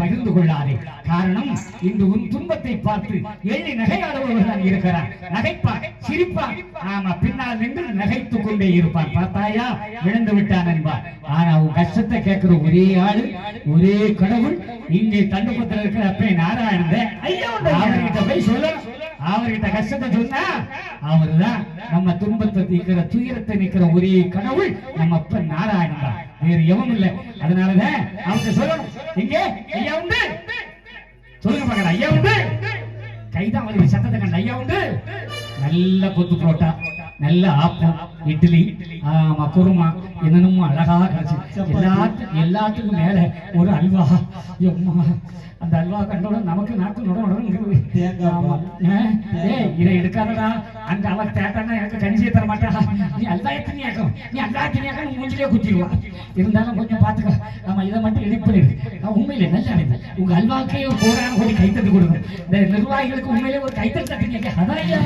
மகிழ்ந்து கொள்ளாதே. காரணம் இன்று உன் துன்பத்தை பார்த்து எள்ளி நகையாடுபவர் தான் இருக்கிறார். நகைப்பார் சிரிப்பார் ஆமா பின்னால் நின்று நகைத்துக் கொண்டே இருப்பார். பார்த்தாயா? விழுந்து விட்டான் என்பார். ஆனா உன் கஷ்டத்தை கேட்கிற ஒரே ஆளு ஒரே கடவுள். இங்கே தண்டுபத்தில் இருக்கிற அப்பே நாராயணன் ஐயா அவர்கிட்ட போய் சொல்லணும் அவர்கிட்ட கஷ்டத்தை சொன்னா அவர்தான் நம்ம துன்பத்தை தீக்கிற துயரத்தை நிக்கிற ஒரே கடவுள் நம்ம அப்ப நாராயணன் தான். வேறு எவனும் இல்ல. அதனாலதான் அவங்க சொல்லணும். இங்கே ஐயா உண்டு. சொல்லுங்க மகன் ஐயா உண்டு. கைதான் வருது சத்தத்தை கண்ட ஐயா உண்டு. நல்ல கொத்து புரோட்டா நல்ல ஆப்பம் இட்லி ஆமா குருமா என்னென்னமோ அழகா கிடைச்சு. எல்லாத்துக்கும் எல்லாத்துக்கும் மேல ஒரு அல்வா. எம்மா அந்த அல்வா கண்டோட நமக்கு நாக்கு நுட நுடங்கிறது இதை எடுக்காதடா. அந்த அவ தேட்டானா எனக்கு கஞ்சியை தர மாட்டா நீ அல்லா எத்தனையாக்கும் நீ அல்லா எத்தனையாக்கும் நீ மூஞ்சிலே குத்திடுவா. இருந்தாலும் கொஞ்சம் பாத்துக்க. ஆமா இதை மட்டும் எடிட் பண்ணிடு உண்மையிலே நல்ல அடைப்பு உங்க அல்வாக்கே ஒரு கோடான கோடி கைத்தட்டு கொடுங்க. இந்த நிர்வாகிகளுக்கு உண்மையிலே ஒரு கைத்தட்டு தட்டுங்க அதான் ஐயா.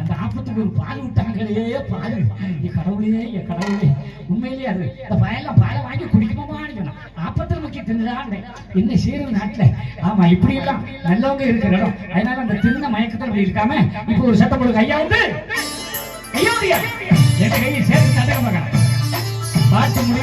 அந்த ஆப்பத்துக்கு ஒரு பால் விட்டாங்களே பால். என் கடவுளே என் கடவுளே. உண்மையிலேயே அது. இந்த பயெல்லாம் பாலை வாங்கி குடிக்கணுமான்னு என்ன செய்யறது நாட்டுல? ஆமா இப்படி எல்லாம் நல்லவங்க இருக்கிற இடம் அதனால அந்த தின்ன மயக்கத்தில் அப்படி இருக்காம இப்போ ஒரு சத்தம் போடுங்க. ஐயா வந்து! ஐயா என் கையை சேர்த்து தட்டக பார்க்கலாம் பார்த்து முடியும்?